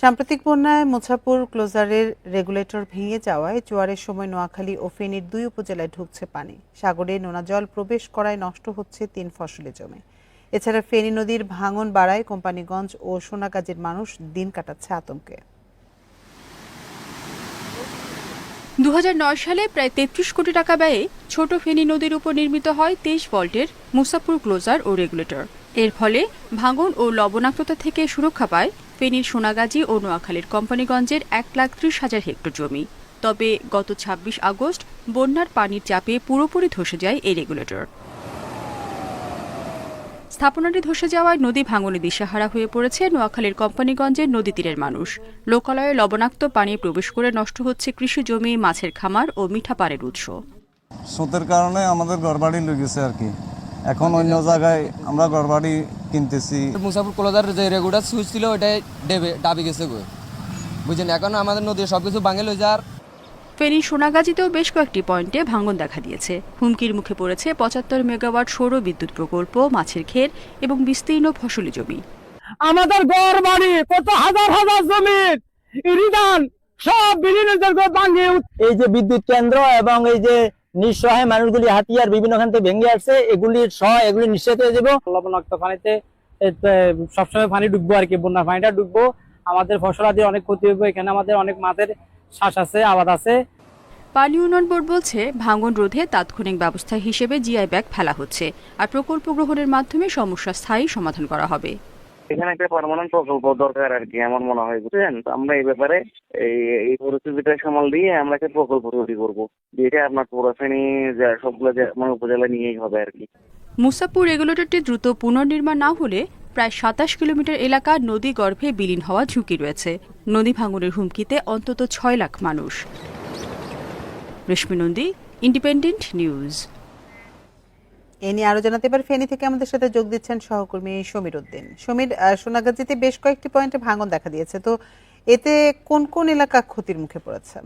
সাম্প্রতিক বন্যায় মুছাপুর ক্লোজারের রেগুলেটর ভেঙে যাওয়ায় জোয়ারের সময় নোয়াখালী ও ফেনীর দুই উপজেলায় ঢুকছে পানি। সাগরে নোনা জল প্রবেশ করায় নষ্ট হচ্ছে তিন ফসলি জমি। এছাড়া ফেনী নদীর ভাঙন বাড়ায় কোম্পানিগঞ্জ ও সোনাগাজীর মানুষ দিন কাটাচ্ছে আতঙ্কে। দু হাজার নয় সালে প্রায় তেত্রিশ কোটি টাকা ব্যয়ে ছোট ফেনী নদীর উপর নির্মিত হয় তেইশ ভল্টের মুসাপুর ক্লোজার ও রেগুলেটর। এর ফলে ভাঙন ও লবণাক্ততা থেকে সুরক্ষা পায় ফেনীর সোনাগাজী ও নোয়াখালীর কোম্পানিগঞ্জের এক লাখ ত্রিশ হাজার হেক্টর জমি। তবে গত ২৬ আগস্ট বন্যার পানির চাপে পুরোপুরি ধসে যায় এই রেগুলেটর। স্থাপনাটি ধসে যাওয়ায় নদী ভাঙনে দিশাহারা হয়ে পড়েছে নোয়াখালীর কোম্পানিগঞ্জের নদী তীরের মানুষ। লোকালয়ে লবণাক্ত পানি প্রবেশ করে নষ্ট হচ্ছে কৃষি জমি, মাছের খামার ও মিঠা পাড়ের উৎস। স্রোতের কারণে আমাদের ঘরবাড়ি লেগেছে আর কি। এখন অন্য জায়গায় আমরা ঘরবাড়ি কিনতেছি। মুসাফর কলদার যে রেগুলার সুইচ ছিল ওটাই ডেবে ডাবি গেছে গো। বুঝছেন? এখন আমাদের নদীর সব কিছু ভাঙে লই যার ফেনীর সোনাগাজীতেও বেশ কয়েকটি পয়েন্টে ভাঙন দেখা দিয়েছে। হুমকির মুখে পড়েছে পঁচাত্তর মেগাওয়াট সৌর বিদ্যুৎ প্রকল্প মাছের ক্ষের এবং বিস্তীর্ণ ফসলি জমি। আমাদের গড় বাড়ি কত হাজার হাজার জমির ইরিদান সব বিলীনের ভাঙে এই যে বিদ্যুৎ কেন্দ্র এবং এই যে নিঃসহায় মানুষগুলি হাতিয়ার বিভিন্ন খান থেকে ভেঙে আসছে এগুলির সহ এগুলি নিশ্চিত হয়ে যাব। লবণাক্ত পানিতে সবসময় পানি ডুববো আর কি বন্যা পানিটা ডুববো। আমাদের ফসলাদি অনেক ক্ষতি হবে এখানে আমাদের অনেক মাছের শ্বাস আছে আবাদ আছে। পানি উন্নয়ন বোর্ড বলছে ভাঙন রোধে তাৎক্ষণিক ব্যবস্থা হিসেবে জিআই ব্যাগ ফেলা হচ্ছে আর প্রকল্প গ্রহণের মাধ্যমে সমস্যা স্থায়ী সমাধান করা হবে। এখানে একটা পার্মানেন্ট প্রকল্প দরকার আর কি আমার মনে হয়, বুঝছেন? আমরা এই ব্যাপারে এই পরিস্থিতিটা সামাল দিয়ে আমরা একটা প্রকল্প তৈরি করব, যেটা আপনার পুরো শ্রেণি সবগুলো যে আমার উপজেলা নিয়েই হবে আর কি। মুসাপুর রেগুলেটরটি দ্রুত পুনর্নির্মাণ না হলে প্রায় সাতাশ কিলোমিটার এলাকা নদী গর্ভে বিলীন হওয়া ঝুঁকি রয়েছে। নদী ভাঙনের হুমকিতে অন্তত ছয় লাখ মানুষ। রেশমি নন্দী ইন্ডিপেন্ডেন্ট নিউজ এ নিয়ে আরও জানাতে এবার ফেনী থেকে আমাদের সাথে যোগ দিচ্ছেন সহকর্মী সমীর উদ্দিন। সমীর সোনাগাজীতে বেশ কয়েকটি পয়েন্টে ভাঙন দেখা দিয়েছে, তো এতে কোন কোন এলাকা ক্ষতির মুখে পড়েছে?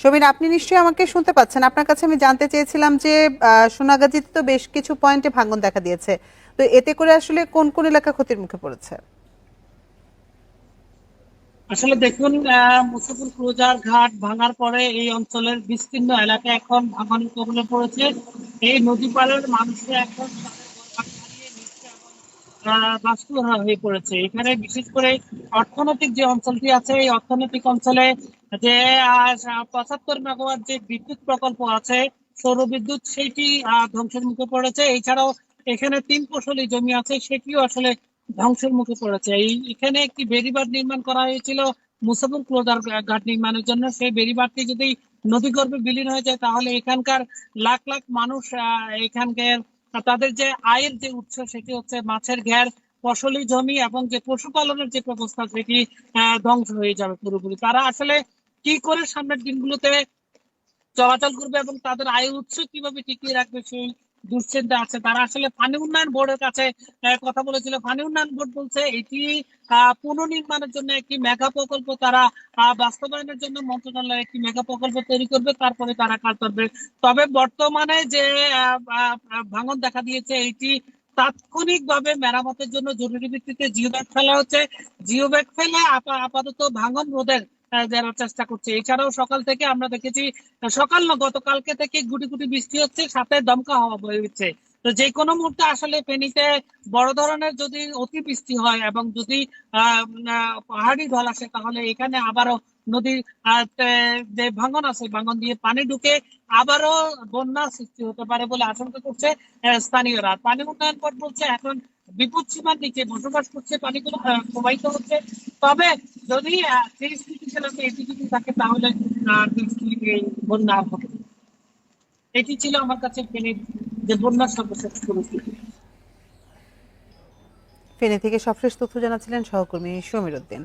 সমীর আপনি নিশ্চয়ই আমাকে শুনতে পাচ্ছেন। আপনার কাছে আমি জানতে চেয়েছিলাম যে সোনাগাজীতে তো বেশ কিছু পয়েন্টে ভাঙন দেখা দিয়েছে। তো এতে করে আসলে কোন কোন এলাকা ক্ষতির মুখে পড়েছে? আসলে দেখুন মুসাফির ক্লোজার ঘাট ভাঙার পরে এই অঞ্চলের বিস্তীর্ণ এলাকা এখন ভাঙনের কবলে পড়েছে। এই নদী পাড়ের মানুষরা এখন এবং, হয়ে পড়েছে। এখানে বিশেষ করে অর্থনৈতিক যে অঞ্চলটি আছে এই অর্থনৈতিক অঞ্চলে যে পঁচাত্তর মেগাওয়াট যে বিদ্যুৎ প্রকল্প আছে সৌর বিদ্যুৎ সেটি ধ্বংসের মুখে পড়েছে। এছাড়াও এখানে তিন ফসলি জমি আছে সেটিও আসলে ধ্বংসের মুখে পড়েছে। এই এখানে একটি বেড়িবাঁধ নির্মাণ করা হয়েছিল মুসাফির ক্লোজার ঘাট নির্মাণের জন্য। সেই বেড়িবাঁধটি যদি নদী গর্ভে বিলীন হয়ে যায় তাহলে এখানকার লাখ লাখ মানুষ এখানকার তাদের যে আয়ের যে উৎস সেটি হচ্ছে মাছের ঘের ফসলি জমি এবং যে পশুপালনের যে ব্যবস্থা সেটি ধ্বংস হয়ে যাবে পুরোপুরি। তারা আসলে কি করে সামনের দিনগুলোতে চলাচল করবে এবং তাদের আয় উৎস কীভাবে টিকিয়ে রাখবে সেই দুশ্চিন্তা আছে। তারা আসলে পানি উন্নয়ন বোর্ডের কাছে কথা বলেছিল। পানি উন্নয়ন বোর্ড বলছে এটি পুনর্নির্মাণের জন্য একটি মেগা প্রকল্প তারা বাস্তবায়নের জন্য মন্ত্রণালয় একটি মেগা প্রকল্প তৈরি করবে, তারপরে তারা কাজ করবে। তবে বর্তমানে যে ভাঙন দেখা দিয়েছে, এটি তাৎক্ষণিকভাবে মেরামতের জন্য জরুরি ভিত্তিতে জিও ব্যাগ ফেলা হচ্ছে। জিও ব্যাগ ফেলে আপাতত ভাঙন রোধের যারা চেষ্টা করছে। এছাড়াও সকাল থেকে আমরা দেখেছি, সকাল না, গতকালকে থেকে গুটি গুটি বৃষ্টি হচ্ছে, সাথে দমকা হাওয়া বয়ে হচ্ছে তো যে কোনো মুহূর্তে আসলে ফেনীতে বড় ধরনের যদি অতিবৃষ্টি হয় এবং যদি পাহাড়ি ঢল আসে, তাহলে এখানে আবারও নদীর যে ভাঙন আছে, ভাঙন দিয়ে পানি ঢুকে আবারও বন্যার সৃষ্টি হতে পারে বলে আশঙ্কা করছে স্থানীয়রা। পানি উন্নয়ন বোর্ড বলছে এখন বিপদ সীমার নিচে বসবাস করছে, পানিগুলো প্রবাহিত হচ্ছে। তবে যদি থাকে, তাহলে বন্যা হবে এটি ছিল আমার কাছে ফেনীর যে বন্যার সর্বশেষ পরিস্থিতি। ফেনী থেকে সবশেষ তথ্য জানাচ্ছিলেন সহকর্মী সমীর উদ্দিন।